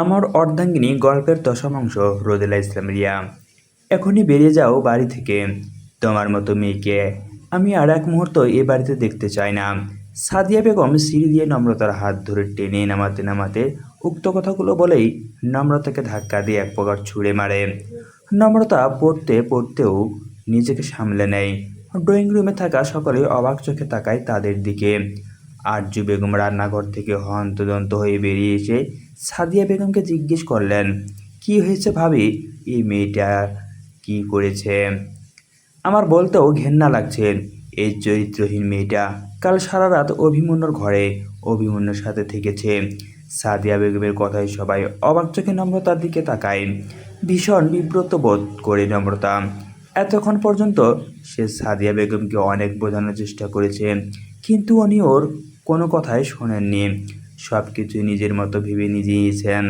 আমার অর্ধাঙ্গিনী গল্পের দশম অংশ, রোদেলা ইসলাম রিয়া। এখনই বেরিয়ে যাও বাড়ি থেকে। তোমার মতো মেয়েকে আমি আর এক মুহূর্ত এ বাড়িতে দেখতে চাই না। সাদিয়া বেগম সিঁড়ি দিয়ে নম্রতার হাত ধরে টেনে নামাতে নামাতে উক্ত কথাগুলো বলেই নম্রতাকে ধাক্কা দিয়ে এক প্রকার ছুঁড়ে মারে। নম্রতা পড়তে পড়তেও নিজেকে সামলে নেয়। ড্রয়িং রুমে থাকা সকলে অবাক চোখে তাকায় তাদের দিকে। আরজু বেগম রান্নাঘর থেকে হন্তদন্ত হয়ে বেরিয়ে এসে সাদিয়া বেগমকে জিজ্ঞেস করলেন, কি হয়েছে ভাবি? এই মেয়েটা কি করেছে? আমার বলতেও ঘেন্না লাগছে, এই চরিত্রহীন মেয়েটা কাল সারা রাত অভিমন্যুর ঘরে অভিমন্যুর সাথে থেকেছে। সাদিয়া বেগমের কথায় সবাই অবাক চোখে নম্রতার দিকে তাকায়। ভীষণ বিব্রত বোধ করে নম্রতা। এতক্ষণ পর্যন্ত সে সাদিয়া বেগমকে অনেক বোঝানোর চেষ্টা করেছে, কিন্তু উনি ওর কোনো কথাই শোনেননি। সব কিছু নিজের মতো ভেবে নিজেইছেন।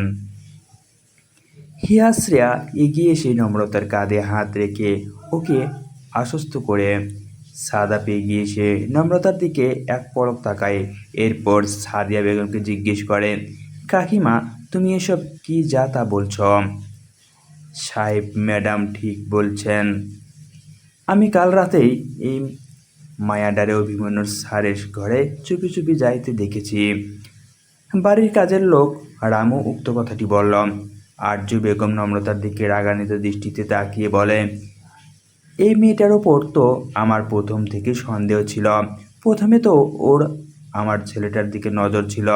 হিয়াশ্রেয়া এগিয়ে এসে নম্রতার কাঁধে হাত রেখে ওকে আশ্বস্ত করে সাদা পেয়ে গিয়ে এসে নম্রতার দিকে এক পলক তাকায়। এরপর সাদিয়া বেগমকে জিজ্ঞেস করে, কাকিমা, তুমি এসব কি যা তা বলছ? সাহেব, ম্যাডাম ঠিক বলছেন। আমি কাল রাতেই এই মায়াডারে অভিমন্যুর সারের ঘরে চুপি চুপি যাইতে দেখেছি। বাড়ির কাজের লোক রামু উক্ত কথাটি বলল। আরজু বেগম নম্রতার দিকে রাগান্বিত দৃষ্টিতে তাকিয়ে বলে, এই মেয়েটার ওপর তো আমার প্রথম থেকে সন্দেহ ছিল। প্রথমে তো ওর আমার ছেলেটার দিকে নজর ছিল।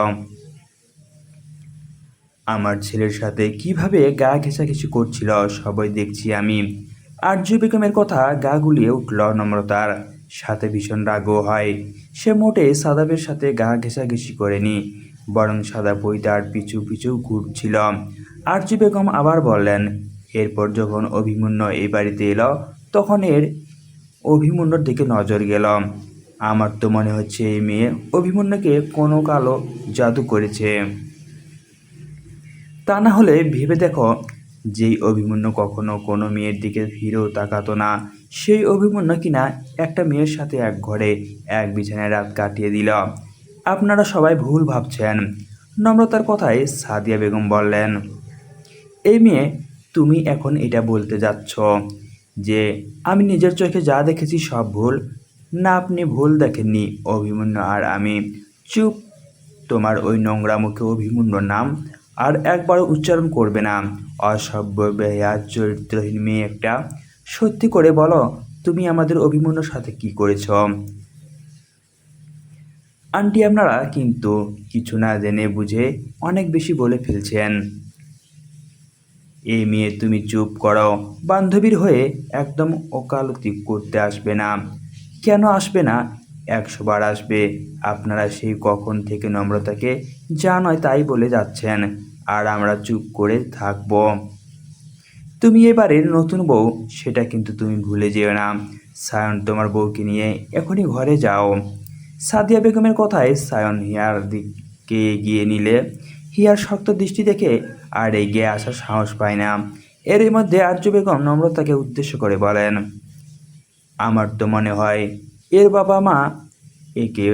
আমার ছেলের সাথে কীভাবে গা ঘেঁষাঘেঁষি করছিল সবাই দেখছি আমি। আর্য বেগমের কথা গা গুলিয়ে উঠল নম্রতার। সাথে ভীষণ রাগও হয়। সে মোটে সাদাবের সাথে গা ঘেঁষাঘেঁষি করেনি। বরং সাদা পৈতার পিছু পিছু ঘুরছিল আর্য বেগম আবার বললেন, এরপর যখন অভিমন্য এই বাড়িতে এলো, তখন এর অভিমন্যর দিকে নজর গেল আমার তো মনে হচ্ছে এই মেয়ে অভিমন্যকে কোনো কালো জাদু করেছে। তা না হলে ভেবে দেখো, যেই অভিমন্য কখনো কোনো মেয়ের দিকে ফিরেও তাকাতো না, সেই অভিমন্য কিনা একটা মেয়ের সাথে এক ঘরে এক বিছানায় রাত কাটিয়ে দিল। আপনারা সবাই ভুল ভাবছেন। নম্রতার কথায় সাদিয়া বেগম বললেন, এই মেয়ে, তুমি এখন এটা বলতে যাচ্ছ যে, আমি নিজের চোখে যা দেখেছি সব ভুল। না, আপনি ভুল দেখেননি, অভিমন্যু আর আমি। চুপ, তোমার ওই নোংরা মুখে অভিমন্যুর নাম আর একবারও উচ্চারণ করবে না। অসভ্য বেহার চরিত্রহীন মেয়ে একটা। সত্যি করে বলো, তুমি আমাদের অভিমন্যুর সাথে কি করেছ? আন্টি আপনারা কিন্তু কিছু না জেনে বুঝে অনেক বেশি বলে ফেলছেন। এই মেয়ে তুমি চুপ করো। বান্ধবীর হয়ে একদম ওকালতি করতে আসবে না। কেন আসবে না? একশো বার আসবে। আপনারা সেই কখন থেকে নম্রতাকে যা নয় তাই বলে যাচ্ছেন। আর আমরা চুপ করে থাকব। তুমি এবারের নতুন বউ, সেটা কিন্তু তুমি ভুলে যেও না। সায়ন, তোমার বউকে নিয়ে এখনই ঘরে যাও। সাদিয়া বেগমের কথায় সায়ন হিয়ার দিকে এগিয়ে নিলে হিয়ার শক্ত দৃষ্টি দেখে আর এগিয়ে আসার সাহস পায় না। এরই মধ্যে আর্য বেগম নম্রতাকে উদ্দেশ্য করে বলেন, আমার তো মনে হয় এর বাবা মা একে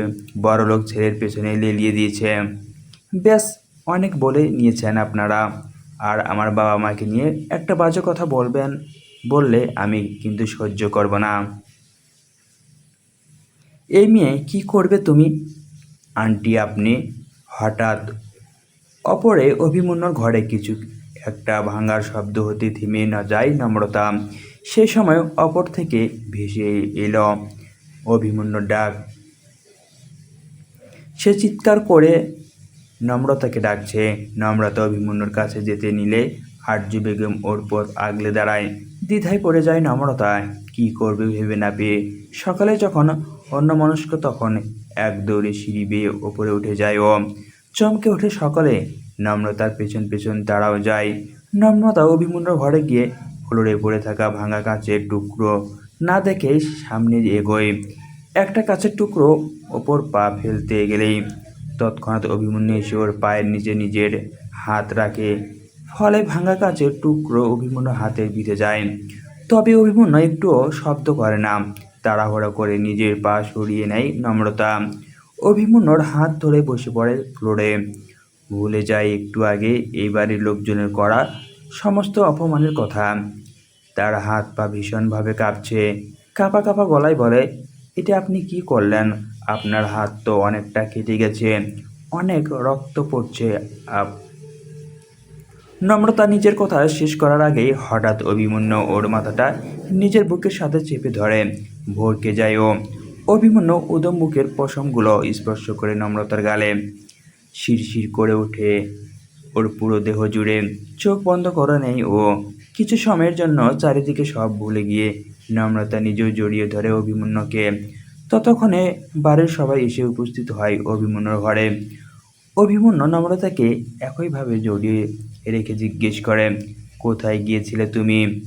বড়লোক ছেলের পেছনে লেলিয়ে দিয়েছে। ব্যাস, অনেক বলে নিয়েছেন আপনারা। আর আমার বাবা মাকে নিয়ে একটা বাজে কথা বলবেন, বললে আমি কিন্তু সহ্য করব না। এই মেয়ে কি করবে তুমি? আন্টি, আপনি হঠাৎ অপরে অভিমন্যুর ঘরে কিছু একটা ভাঙার শব্দ হতে থেমে না যায় নম্রতা। সে সময় অপর থেকে ভেসে এলো অভিমন্যুর ডাক। সে চিৎকার করে নম্রতাকে ডাকছে। নম্রতা অভিমন্যুর কাছে যেতে নিলে আর্য বেগম ওর পর আগলে দাঁড়ায়। দ্বিধায় পড়ে যায় নম্রতা। কি করবে ভেবে না পেয়ে। সকালে যখন অন্য মনস্ক তখন এক দৌড়ে সিঁড়ি বেয়ে ওপরে উঠে যায় ও চমকে ওঠে সকলে। নম্রতার পেছন পেছন তারাও যায়। নম্রতা অভিমন্যুর ঘরে গিয়ে ফ্লোরে পড়ে থাকা ভাঙা কাঁচের টুকরো না দেখে সামনে এগোয়। একটা কাঁচের টুকরো ওপর পা ফেলতে গেলেই তৎক্ষণাৎ অভিমন্যু এসে ওর পায়ের নিচে নিজের হাত রাখে। ফলে ভাঙা কাঁচের টুকরো অভিমন্যু হাতের বিঁধে যায়। তবে অভিমন্যু একটুও শব্দ করে না। তাড়াহুড়ো করে নিজের পা সরিয়ে নেয় নম্রতা। অভিমন্যুর হাত ধরে বসে পড়ে ফ্লোরে। ভুলে যায় একটু আগে এই বাড়ির লোকজনের করা সমস্ত অপমানের কথা। তার হাত পা ভীষণভাবে কাঁপছে। কাঁপা কাঁপা গলায় বলে, এটা আপনি কি করলেন? আপনার হাত তো অনেকটা কেটে গেছে। অনেক রক্ত পড়ছে। আপ নম্রতা নিজের কথা শেষ করার আগেই হঠাৎ অভিমন্যু ওর মাথাটা নিজের বুকের সাথে চেপে ধরে। ভরকে যায় ও অভিমন্যু বুকের পশমগুলো স্পর্শ করে নম্রতার গালে। শিরশির করে ওঠে ওর পুরো দেহ জুড়ে। চোখ বন্ধ করে নেই ও। কিছু সময়ের জন্য চারিদিকে সব ভুলে গিয়ে নম্রতা নিজেও জড়িয়ে ধরে অভিমন্যুকে। ততক্ষণে বাড়ির সবাই এসে উপস্থিত হয় অভিমন্যুর ঘরে। অভিমন্য নম্রতাকে একইভাবে জড়িয়ে রেখে জিজ্ঞেস করে, কোথায় গিয়েছিলে তুমি?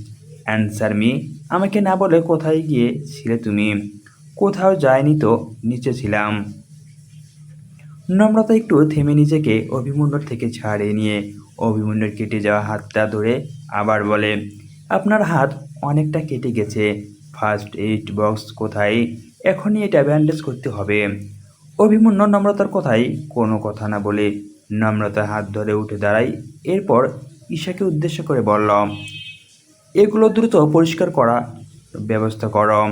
অ্যান্সার মি আমাকে না বলে কোথায় গিয়েছিলে তুমি? কোথাও যায়নি তো, নিচে ছিলাম। নম্রতা একটু থেমে নিজেকে অভিমন্যুর থেকে ছাড়িয়ে নিয়ে অভিমন্যুর কেটে যাওয়া হাতটা ধরে আবার বলে, আপনার হাত অনেকটা কেটে গেছে। ফার্স্ট এইড বক্স কোথায়? এখনই এটা ব্যান্ডেজ করতে হবে। অভিমন্যু নম্রতার কথাই কোনো কথা না বলে নম্রতার হাত ধরে উঠে দাঁড়াই এরপর ঈশাকে উদ্দেশ্য করে বলল এগুলো দ্রুত পরিষ্কার করা, ব্যবস্থা করো।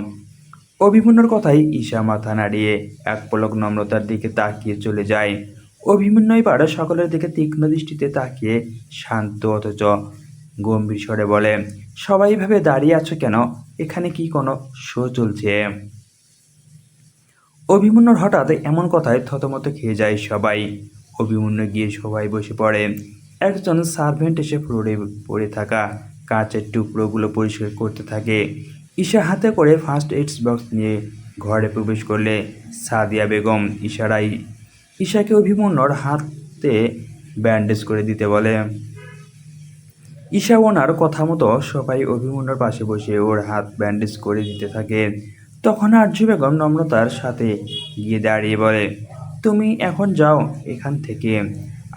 অভিমন্যুর কথাই ঈশা মাথা নাড়িয়ে এক পলক নম্রতার দিকে তাকিয়ে চলে যায়। অভিমন্যু এবার সকলের দিকে তীক্ষ্ণ দৃষ্টিতে তাকিয়ে শান্ত অথচ গম্ভীর স্বরে বলে, সবাই ভাবে দাঁড়িয়ে আছো কেন? এখানে কি কোনো শো চলছে? অভিমন্যুর হঠাৎ এমন কথায় থতমত খেয়ে যায় সবাই। অভিমন্যু গিয়ে সবাই বসে পড়ে। একজন সার্ভেন্ট এসে ফ্লোরে পড়ে থাকা কাঁচের টুকরোগুলো পরিষ্কার করতে থাকে। ঈশা হাতে করে ফার্স্ট এইডস বক্স নিয়ে ঘরে প্রবেশ করলে সাদিয়া বেগম ইশারাই ঈশাকে অভিমন্যুর হাতে ব্যান্ডেজ করে দিতে বলে। ঈশা ওনার কথা মতো সবাই অভিমন্যুর পাশে বসে ওর হাত ব্যান্ডেজ করে দিতে থাকে। তখন আর্য বেগম নম্রতার সাথে গিয়ে দাঁড়িয়ে বলে, তুমি এখন যাও এখান থেকে।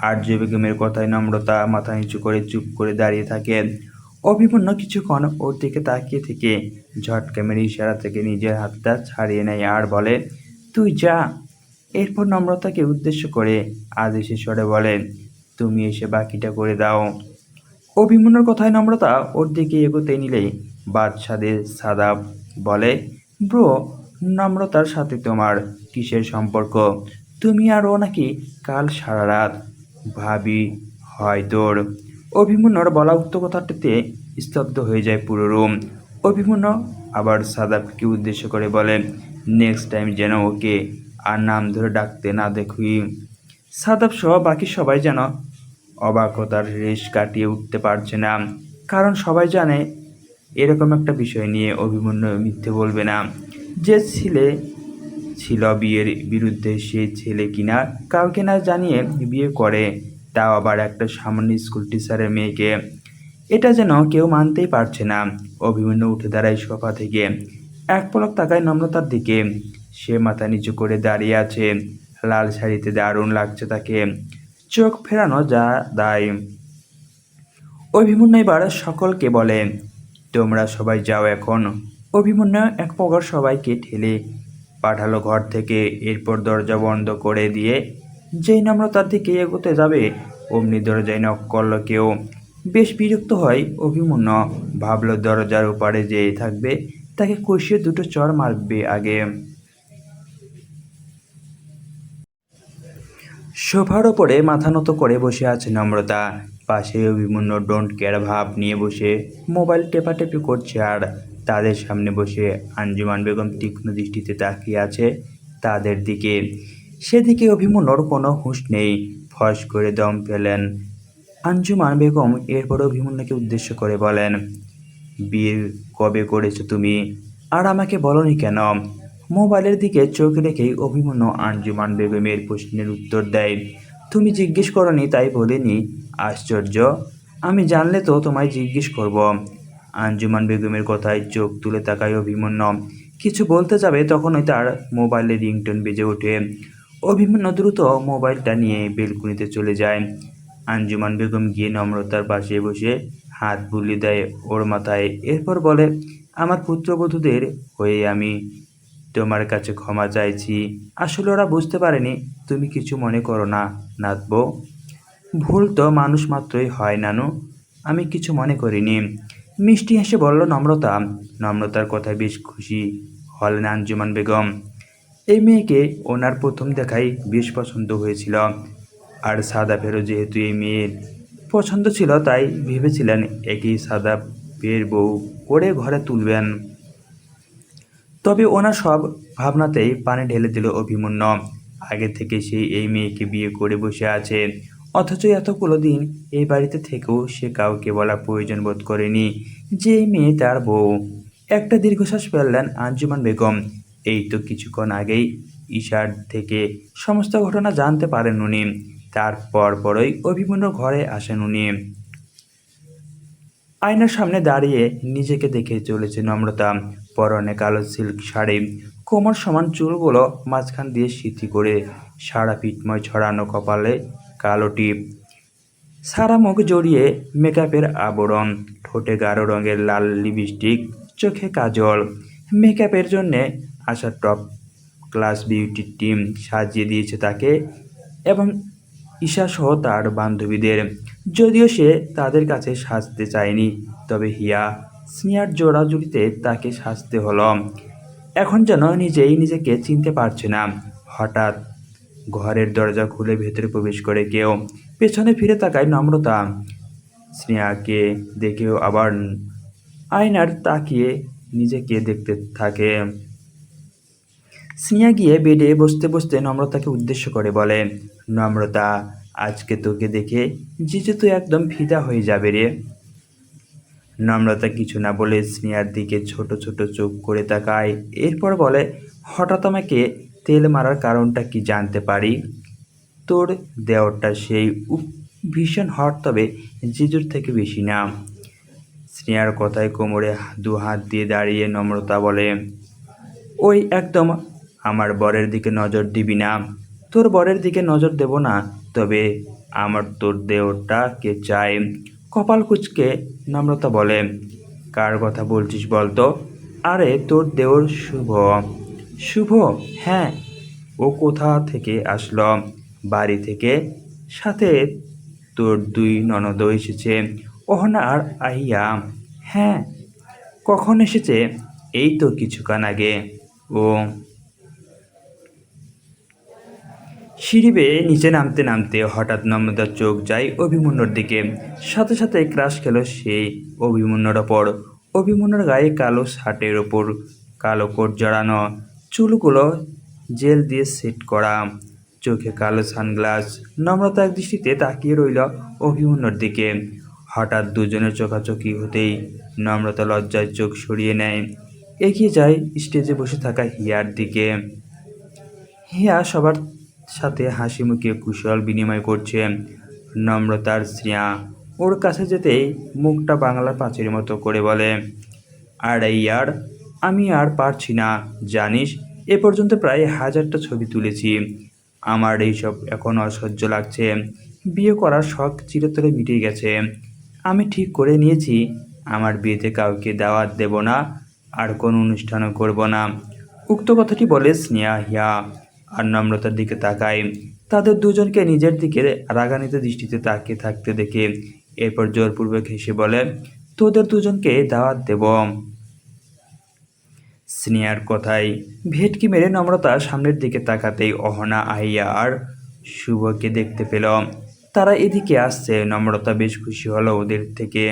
আর্য বেগমের কথায় নম্রতা মাথা নিচু করে চুপ করে দাঁড়িয়ে থাকে। অভিমন্য কিছুক্ষণ ওর দিকে তাকিয়ে থেকে ঝটকা মেরে ইশারা থেকে নিজের হাতটা ছাড়িয়ে নেয় আর বলে, তুই যা। এরপর নম্রতাকে উদ্দেশ্য করে আদেশে স্বরে বলেন তুমি এসে বাকিটা করে দাও। অভিমন্যুর কথায় নম্রতা ওর দিকে এগোতে নিলেই বাদশাদের সাদাব বলে, ব্রো, নম্রতার সাথে তোমার কিসের সম্পর্ক? তুমি আর ও নাকি কাল সারা রাত ভাবি হয় তোর। অভিমন্যুর বলা উক্ত কথাটিতে স্তব্ধ হয়ে যায় পুরো রুম। অভিমন্য আবার সাদাবকে উদ্দেশ্য করে বলে নেক্সট টাইম যেন ওকে আর নাম ধরে ডাকতে না দেখুই। সাদাব সহ বাকি সবাই যেন অবাকতার রেশ কাটিয়ে উঠতে পারছে না। কারণ সবাই জানে, এরকম একটা বিষয় নিয়ে অভিমন্য মিথ্যে বলবে না। যে ছেলে ছিল বিয়ের বিরুদ্ধে সেই ছেলে কিনা, কাউকে না জানিয়ে বিয়ে করে। তাও আবার একটা সামান্য স্কুল টিচারের মেয়েকে। এটা যেন কেউ মানতেই পারছে না। অভিমন্যু উঠে দাঁড়ায় সোফা থেকে। এক পলক তাকায় নম্রতার দিকে। সে মাথা নিচু করে দাঁড়িয়ে আছে। লাল শাড়িতে দারুণ লাগছে তাকে। চোখ ফেরানো যা দায়। অভিমন্য এবার সকলকে বলে, তোমরা সবাই যাও এখন। অভিমন্যু এক প্রকার সবাইকে ঠেলে পাঠালো ঘর থেকে। এরপর দরজা বন্ধ করে দিয়ে যেই নম্রতার দিকে এগোতে যাবে অমনি দরজায় নক করল কেউ। বেশ বিরক্ত হয় অভিমন্য। ভাবলো দরজার ওপারে যে থাকবে, তাকে কষিয়ে দুটো চর মারবে আগে। সোফার ওপরে মাথা নত করে বসে আছে নম্রতা। পাশে অভিমন্যু ডোন্ট কেয়ার ভাব নিয়ে বসে মোবাইল টেপাটেপি করছে আর তাদের সামনে বসে। আঞ্জুমান বেগম তীক্ষ্ণ দৃষ্টিতে তাকিয়ে আছে তাদের দিকে। সেদিকে অভিমন্যুর কোনো হুঁশ নেই। ফস করে দম ফেলেন আঞ্জুমান বেগম এরপর অভিমন্যুকে উদ্দেশ্য করে বলেন বিয়ে কবে করেছ তুমি? আর আমাকে বলনি কেন? মোবাইলের দিকে চোখ রেখেই অভিমন্যু আঞ্জুমান বেগমের প্রশ্নের উত্তর দেয়, তুমি জিজ্ঞেস করনি তাই বলিনি। আশ্চর্য। আমি জানলে তো তোমায় জিজ্ঞেস করব। আঞ্জুমান বেগমের কথায় চোখ তুলে তাকায় অভিমন্য। কিছু বলতে যাবে তখনই তার মোবাইলে রিংটোন বেজে ওঠে। অভিমন্যু দ্রুত মোবাইলটা নিয়ে বেলকুনিতে চলে যায়। আঞ্জুমান বেগম গিয়ে নম্রতার পাশে বসে হাত বুলিয়ে দেয় ওর মাথায়। এরপর বলে, আমার পুত্রবধূদের হয়ে আমি তোমার কাছে ক্ষমা চাইছি। আসলে ওরা বুঝতে পারেনি, তুমি কিছু মনে করো না নাথবো ভুল তো মানুষ মাত্রই হয়, নানু। আমি কিছু মনে করিনি। মিষ্টি হেসে বলল, নম্রতা, নম্রতার কথায় বেশ খুশি হলেন আঞ্জুমান বেগম। এই মেয়েকে ওনার প্রথম দেখাই বেশ পছন্দ হয়েছিল। আর সাদা ফেরো যেহেতু এই মেয়ের পছন্দ ছিল, তাই ভেবেছিলেন একই সাদা ফের বউ করে ঘরে তুলবেন। তবে ওনার সব ভাবনাতেই পানি ঢেলে দিল অভিমন্যু। আগে থেকে সেই এই মেয়েকে বিয়ে করে বসে আছে। অথচ এতগুলো দিন এই বাড়িতে থেকেও সে কাউকে বলা প্রয়োজন বোধ করেনি যে এই মেয়ে তার বউ। একটা দীর্ঘশ্বাস ফেললেন আঞ্জুমান বেগম। এই তো কিছুক্ষণ আগেই ঈশার থেকে সমস্ত ঘটনা জানতে পারেন উনি। তারপর পরই অভিমন্যুর ঘরে আসেন উনি। আয়নার সামনে দাঁড়িয়ে নিজেকে দেখে চলেছে নম্রতা। পরনে কালো সিল্ক শাড়ি, কোমর সমান চুলগুলো মাঝখান দিয়ে সিথি করে, সারা পিঠময় ছড়ানো কপালে কালো টিপ। সারা মুখ জড়িয়ে মেকআপের আবরণ, ঠোঁটে গাঢ় রঙের লাল লিপস্টিক, চোখে কাজল। মেকআপের জন্যে আসা টপ ক্লাস বিউটি টিম সাজিয়ে দিয়েছে তাকে এবং ঈশাসহ তার বান্ধবীদের। যদিও সে তাদের কাছে সাজতে চায়নি, তবে হিয়া স্নেহার জোড়াজুড়িতে তাকে সাজতে হলো। এখন যেন নিজেই নিজেকে চিনতে পারছে না। হঠাৎ ঘরের দরজা খুলে ভেতরে প্রবেশ করে কেউ পেছনে ফিরে তাকায় নম্রতা। স্নেহাকে দেখেও আবার আয়নার তাকিয়ে নিজেকে দেখতে থাকে। স্নেহা গিয়ে বেডে বসতে বসতে নম্রতাকে উদ্দেশ্য করে বলে, নম্রতা, আজকে তোকে দেখে জিজু তো একদম ফিদা হয়ে যাবে রে। নম্রতা কিছু না বলে স্নেহার দিকে ছোট ছোট চোখ করে তাকায়, এরপর বলে, হঠাৎ আমাকে তেল মারার কারণটা কি জানতে পারি? তোর দেওয়ারটা সেই ভীষণ হট, তবে জিজুর থেকে বেশি না। স্নেহার কথায় কোমরে দু হাত দিয়ে দাঁড়িয়ে নম্রতা বলে, ওই একদম আমার বরের দিকে নজর দিবি না। তোর বরের দিকে নজর দেব না, তবে আমার তোর দেওরটা কে চায়? কপাল কুচকে নম্রতা বলে। কার কথা বলছিস বলতো? আরে, তোর দেওর শুভ। শুভ? হ্যাঁ। ও কোথা থেকে আসলো? বাড়ি থেকে? সাথে তোর দুই ননদও এসেছে। অহনা আর আহিয়া। হ্যাঁ। কখন এসেছে? এই তো কিছুক্ষণ আগে। ও সিঁড়ি বেয়ে নিচে নামতে নামতে হঠাৎ নম্রতার চোখ যায় অভিমন্যুর দিকে। সাথে সাথে ক্রাশ খেল সেই অভিমন্যুর ওপর। অভিমন্যুর গায়ে কালো শার্টের ওপর কালো কোট জড়ানো চুলগুলো জেল দিয়ে সেট করা। চোখে কালো সানগ্লাস। নম্রতা এক দৃষ্টিতে তাকিয়ে রইল অভিমন্যুর দিকে। হঠাৎ দুজনের চোখাচোখি হতেই নম্রতা লজ্জায় চোখ সরিয়ে নেয়। এগিয়ে যায় স্টেজে বসে থাকা হিয়ার দিকে। হিয়া সবার সাথে হাসি মুখে কুশল বিনিময় করছে নম্রতার শ্রিয়া। ওর কাছে যেতেই মুখটা বাংলা পাঁচের মতো করে বলে, আর এই আর আমি আর পারছি না। জানিস, এ পর্যন্ত প্রায় হাজারটা ছবি তুলেছি। আমার এইসব এখন অসহ্য লাগছে। বিয়ে করার শখ চিরতরে মিটে গেছে। আমি ঠিক করে নিয়েছি। আমার বিয়েতে কাউকে দাওয়াত দেব না, আর কোনো অনুষ্ঠানও করব না। উক্ত কথাটি বলে স্নেহা হিয়া আর নম্রতার দিকে তাকায়। তাদের দুজনকে নিজের দিকে রাগান্বিত দৃষ্টিতে তাকিয়ে থাকতে দেখে এরপর জোরপূর্বক হেসে বলে, তোদের দুজনকে দাওয়াত দেব। স্নেহার কথায় ভেটকি মেরে নম্রতা সামনের দিকে তাকাতেই অহনা, আহিয়া আর শুভকে দেখতে পেল। তারা এদিকে আসছে। নম্রতা বেশ খুশি হলো ওদের থেকে।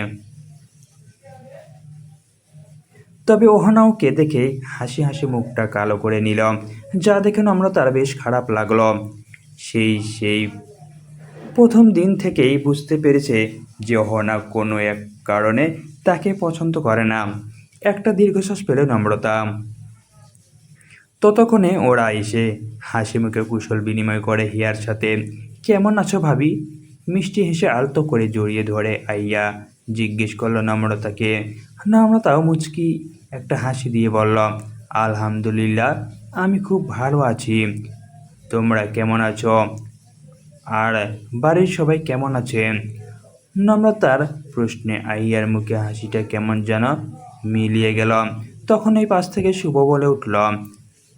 তবে ওহনাওকে দেখে হাসি হাসি মুখটা কালো করে নিল। যা দেখে নম্রতার বেশ খারাপ লাগল। সেই সেই প্রথম দিন থেকেই বুঝতে পেরেছে যে অহনা কোনো এক কারণে তাকে পছন্দ করে না। একটা দীর্ঘশ্বাস পেল নম্রতা। ততক্ষণে ওরা এসে হাসি মুখে কুশল বিনিময় করে হিয়ার সাথে। কেমন আছো ভাবি? মিষ্টি হেসে আলতো করে জড়িয়ে ধরে আইয়া জিজ্ঞেস করল নম্রতাকে। নম্রতাও মুচকি একটা হাসি দিয়ে বলল, আলহামদুলিল্লাহ, আমি খুব ভালো আছি। তোমরা কেমন আছো? আর বাড়ির সবাই কেমন আছে? নম্রতার প্রশ্নে আহিয়ার মুখে হাসিটা কেমন যেন মিলিয়ে গেল। তখন এই পাশ থেকে শুভ বলে উঠল,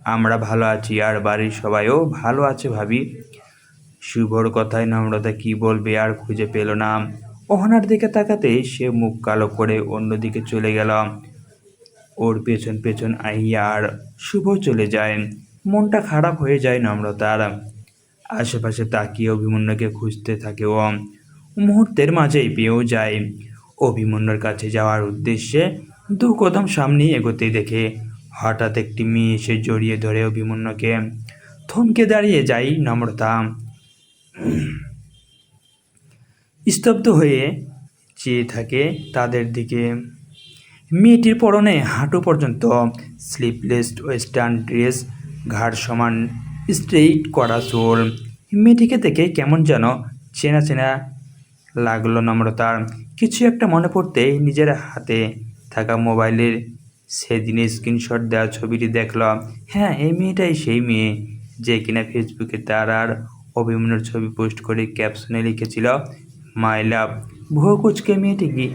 আমরা ভালো আছি আর বাড়ির সবাইও ভালো আছে ভাবি। শুভর কথায় নম্রতা কি বলবে আর খুঁজে পেল না। অহনার দিকে তাকাতেই সে মুখ কালো করে অন্যদিকে চলে গেল। ওর পেছন পেছন আহিয়া আর শুভ চলে যায়। মনটা খারাপ হয়ে যায় নম্রতার। আশেপাশে তাকিয়ে অভিমন্যুকে খুঁজতে থাকে ও। মুহূর্তের মাঝেই পেয়েও যায়। অভিমন্যুর কাছে যাওয়ার উদ্দেশ্যে দু কদম সামনে এগোতে দেখে হঠাৎ একটি মেয়ে এসে জড়িয়ে ধরে অভিমন্যুকে। থমকে দাঁড়িয়ে যায় নম্রতা। স্তব্ধ হয়ে চেয়ে থাকে তাদের দিকে। মেয়েটির পরনে হাঁটু পর্যন্ত স্লিপলেস ওয়েস্টার্ন ড্রেস ঘাড় সমান স্ট্রেইট করা চোল। মেয়েটিকে দেখে কেমন যেন চেনা চেনা লাগল নম্রতার কিছু একটা মনে পড়তেই নিজের হাতে থাকা মোবাইলের সেদিনে স্ক্রিনশট দেওয়া ছবিটি দেখল। হ্যাঁ এই মেয়েটাই সেই মেয়ে যে কিনা ফেসবুকে তার আর অভিমন্যুর ছবি পোস্ট করে ক্যাপশনে লিখেছিল। মাই লাভ। ভুয়ো কুচকে মেয়েটি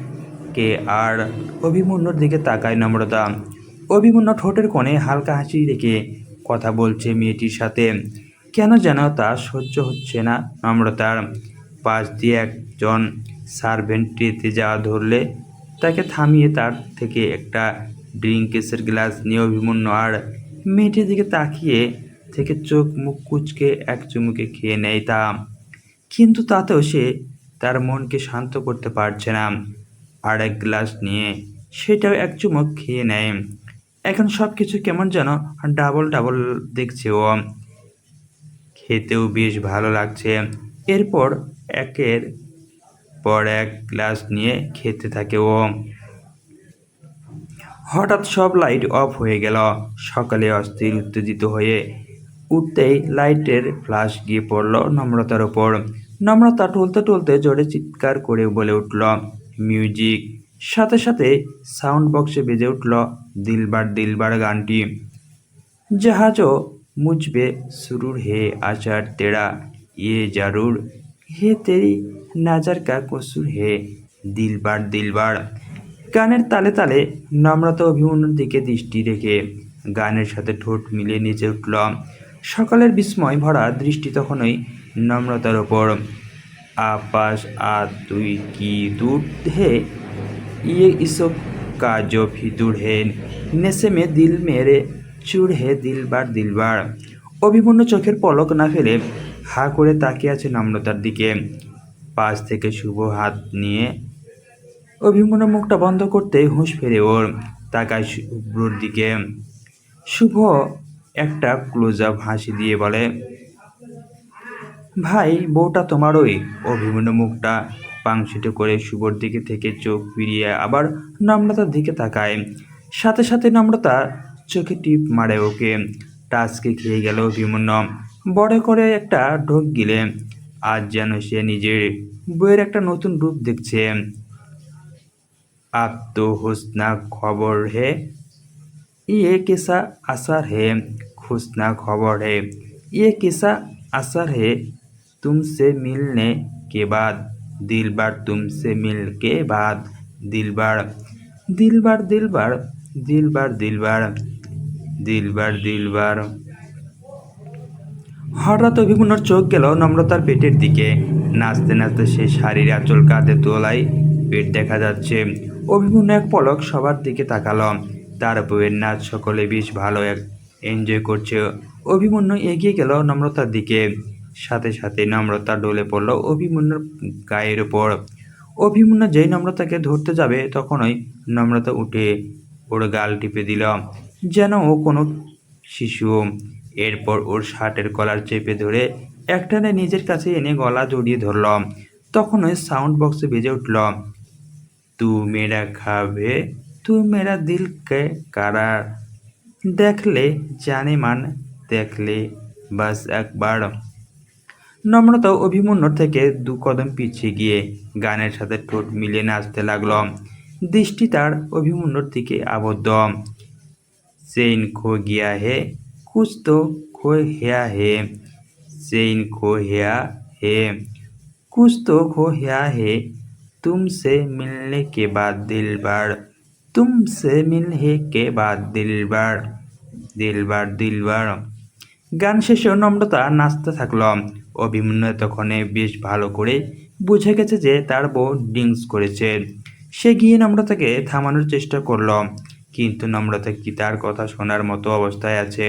কি- আর অভিমন্যুর দিকে তাকায় নম্রতা। অভিমন্যু ঠোঁটের কোণে হালকা হাসি রেখে কথা বলছে মেয়েটির সাথে। কেন যেন তা সহ্য হচ্ছে না নম্রতার। পাশ দিয়ে একজন সার্ভেন্ট ট্রেতে যাওয়া ধরলে তাকে থামিয়ে তার থেকে একটা ড্রিঙ্কেসের গ্লাস নিয়ে অভিমন্যু আর মেয়েটির দিকে তাকিয়ে থেকে চোখ মুখ কুচকে এক চুমুকে খেয়ে নেয় তা। কিন্তু তাতেও সে তার মনকে শান্ত করতে পারছে না। আর এক গ্লাস নিয়ে সেটাও এক চুমুক খেয়ে নেয়। এখন সব কিছু কেমন যেন ডাবল ডাবল দেখছে ও। খেতেও বেশ ভালো লাগছে। এরপর একের পর এক গ্লাস নিয়ে খেতে থাকে ও। হঠাৎ সব লাইট অফ হয়ে গেল। সকালে অস্থির, উত্তেজিত হয়ে উঠতেই লাইটের ফ্লাশ গিয়ে পড়ল নম্রতার ওপর। নম্রতা টলতে টলতে জোরে চিৎকার করে বলে উঠল, মিউজিক। সাথে সাথে সাউন্ড বক্সে বেজে উঠল, দিলবার দিলবার গানটি। জাহাজও মুচবে সুরুর হে আচার তেরা ইয়ে জারুর, হে তেরি, নাজার কা কসুর হে, দিলবার দিলবার। গানের তালে তালে নম্রতা অভিমন্যুর দিকে দৃষ্টি রেখে গানের সাথে ঠোঁট মিলিয়ে নিচে উঠল। সকালের বিস্ময় ভরা দৃষ্টি তখনই নম্রতার ওপর আপাস আ তুই কি দূর হে ये इसो का जो फितुर है नेशे में दिल मेरे চুর হে দিলবার দিলবার অভিমন্যু চোখের পলক না ফেলে হা করে তাকিয়ে আছে নম্রতার দিকে পাশ থেকে শুভ হাত নিয়ে অভিমন্যু মুখটা বন্ধ করতে হুঁশ ফেরে ওর তাকায় শুভ্রর দিকে শুভ একটা ক্লোজ আপ হাসি দিয়ে বলে ভাই বউটা তোমারই অভিমন্যু মুখটা পাংশিটে করে শুভর দিকে থেকে চোখ ফিরিয়ে আবার নম্রতার দিকে তাকায় সাথে সাথে নম্রতা চোখে টিপ মারে ওকে টাচকে খেয়ে গেল অভিমন্যু বড় করে একটা ঢোক গিলে আজ যেন সে নিজের বইয়ের একটা নতুন রূপ দেখছে আপ তো হোসনা খবর হে ये कैसा असर है खुशना खबर है ये कैसा असर है तुमसे मिलने के बाद दिल बार तुमसे मिल के बाद दिल बार दिल बार दिल बार दिल बार दिल बार दिल बार दिल बार হঠাৎ অভিমন্যুর চোখ গেল নম্রতার পেটের দিকে নাচতে নাচতে সে শাড়ির আঁচল কাঁধে তোলায় পেট দেখা যাচ্ছে অভিমন্যু এক পলক সবার দিকে তাকালো তার বউয়ের নাচ সকলে বেশ ভালো এক এনজয় করছে অভিমন্যু এগিয়ে গেল নম্রতার দিকে সাথে সাথে নম্রতা ডলে পড়ল অভিমন্যুর গায়ের ওপর অভিমন্যু যেই নম্রতাকে ধরতে যাবে, তখনই নম্রতা উঠে ওর গাল টিপে দিল, যেন ও কোনো শিশু। এরপর ওর শার্টের কলার চেপে ধরে একটানে নিজের কাছে এনে গলা জড়িয়ে ধরল। তখন ওই সাউন্ড বক্সে বেজে উঠল, তু মেরা খাবে, তু মেরা দিলকে কারার। দেখলে জানে মান, দেখলে বাস একবার। নম্রতা অভিমন্যুর থেকে দু কদম পিছিয়ে গিয়ে গানের সাথে ঠোঁট মিলিয়ে নাচতে লাগল। দৃষ্টি তার অভিমন্যর দিকে আবদ্ধ। চেইন খো গিয়া হে কুছ খো হেয়া হে, সেইন খো হেয়া হে কুছ তো খো হেয়া হে তুমসে মিলনে কে বাদ দিলবার তুমসে মিলনে কে বাদ দিলবার দিলবার দিলবার গান শেষে নম্রতা নাচতে থাকলাম অভিমন্যু এতক্ষণে বেশ ভালো করে বুঝে গেছে যে তার বউ ড্রিঙ্কস করেছে। সে গিয়ে নম্রতাকে থামানোর চেষ্টা করল, কিন্তু নম্রতা কি তার কথা শোনার মতো অবস্থায় আছে?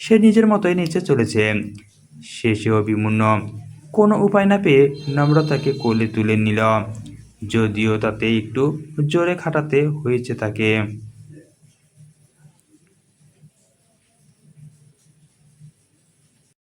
সে নিজের মতোই নিচে চলেছে। শেষে অভিমন্য কোনো উপায় না পেয়ে নম্রতাকে কোলে তুলে নিল, যদিও তাতে একটু জোরে খাটাতে হয়েছে তাকে।